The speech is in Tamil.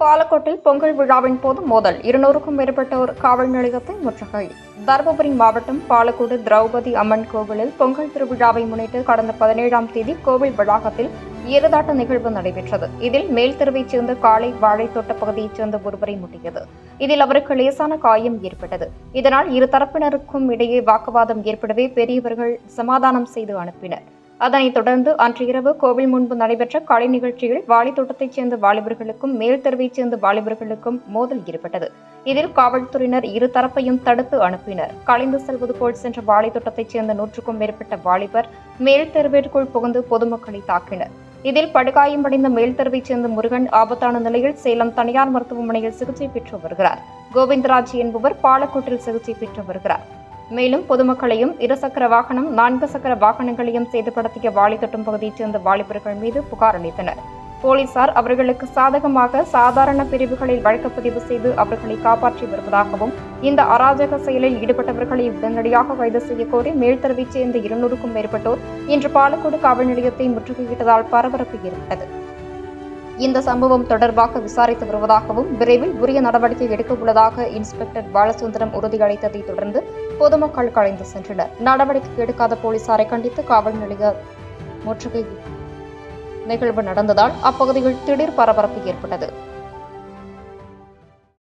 பாலக்கோட்டில் பொங்கல் விழாவின் போது மோதல். இருநூறுக்கும் மேற்பட்டோர் காவல் நிலையத்தை முற்றுகை. தருமபுரி மாவட்டம் பாலக்கோடு திரௌபதி அம்மன் கோவிலில் பொங்கல் திருவிழாவை முன்னிட்டு கடந்த பதினேழாம் தேதி கோவில் வளாகத்தில் எருதாட்ட நிகழ்வு நடைபெற்றது. இதில் மேல் தெருவைச் சேர்ந்த காளை வாழைத்தோட்ட பகுதியைச் சேர்ந்த ஒருவரை முட்டியது. இதில் அவருக்கு லேசான காயம் ஏற்பட்டது. இதனால் இரு தரப்பினருக்கும் இடையே வாக்குவாதம் ஏற்படவே பெரியவர்கள் சமாதானம் செய்து அனுப்பினர். அதனைத் தொடர்ந்து அன்று இரவு கோவில் முன்பு நடைபெற்ற கலை நிகழ்ச்சியில் வாலித்தோட்டத்தைச் சேர்ந்த வாலிபர்களுக்கும் மேல் தெருவைச் சேர்ந்த வாலிபர்களுக்கும் மோதல் ஏற்பட்டது. இதில் காவல்துறையினர் இரு தரப்பையும் தடுத்து அனுப்பினர். கலைந்து செல்வது போல் சென்ற வாலித்தோட்டத்தைச் சேர்ந்த நூற்றுக்கும் மேற்பட்ட வாலிபர் மேல் தெருவிற்குள் புகுந்து பொதுமக்களை தாக்கினர். இதில் படுகாயமடைந்த மேல் தெருவைச் சேர்ந்த முருகன் ஆபத்தான நிலையில் சேலம் தனியார் மருத்துவமனையில் சிகிச்சை பெற்று வருகிறார். கோவிந்தராஜ் என்பவர் பாலக்கோட்டில் சிகிச்சை பெற்று வருகிறார். மேலும் பொதுமக்களையும் இருசக்கர வாகனம் நான்கு சக்கர வாகனங்களையும் சேதப்படுத்திய வாலித்தொட்டம் பகுதியைச் சேர்ந்த வாலிபர்கள் மீது புகார் அளித்தனர். போலீசார் அவர்களுக்கு சாதகமாக சாதாரண பிரிவுகளில் வழக்குப்பதிவு செய்து அவர்களை காப்பாற்றி வருவதாகவும் இந்த அராஜக செயலில் ஈடுபட்டவர்களை உடனடியாக கைது செய்ய கோரி மேல்தரவைச் சேர்ந்த இருநூறுக்கும் மேற்பட்டோர் இன்று பாலக்கோடு காவல் நிலையத்தை முற்றுகையிட்டதால் பரபரப்பு ஏற்பட்டது. இந்த சம்பவம் தொடர்பாக விசாரித்து வருவதாகவும் விரைவில் உரிய நடவடிக்கை எடுக்க உள்ளதாக இன்ஸ்பெக்டர் பாலசுந்தரம் உறுதியளித்ததை தொடர்ந்து பொதுமக்கள் கலைந்து சென்றனர். நடவடிக்கை எடுக்காத போலீசாரை கண்டித்து காவல் நிலைய முற்றுகை நிகழ்வு நடந்ததால் அப்பகுதியில் திடீர் பரபரப்பு ஏற்பட்டது.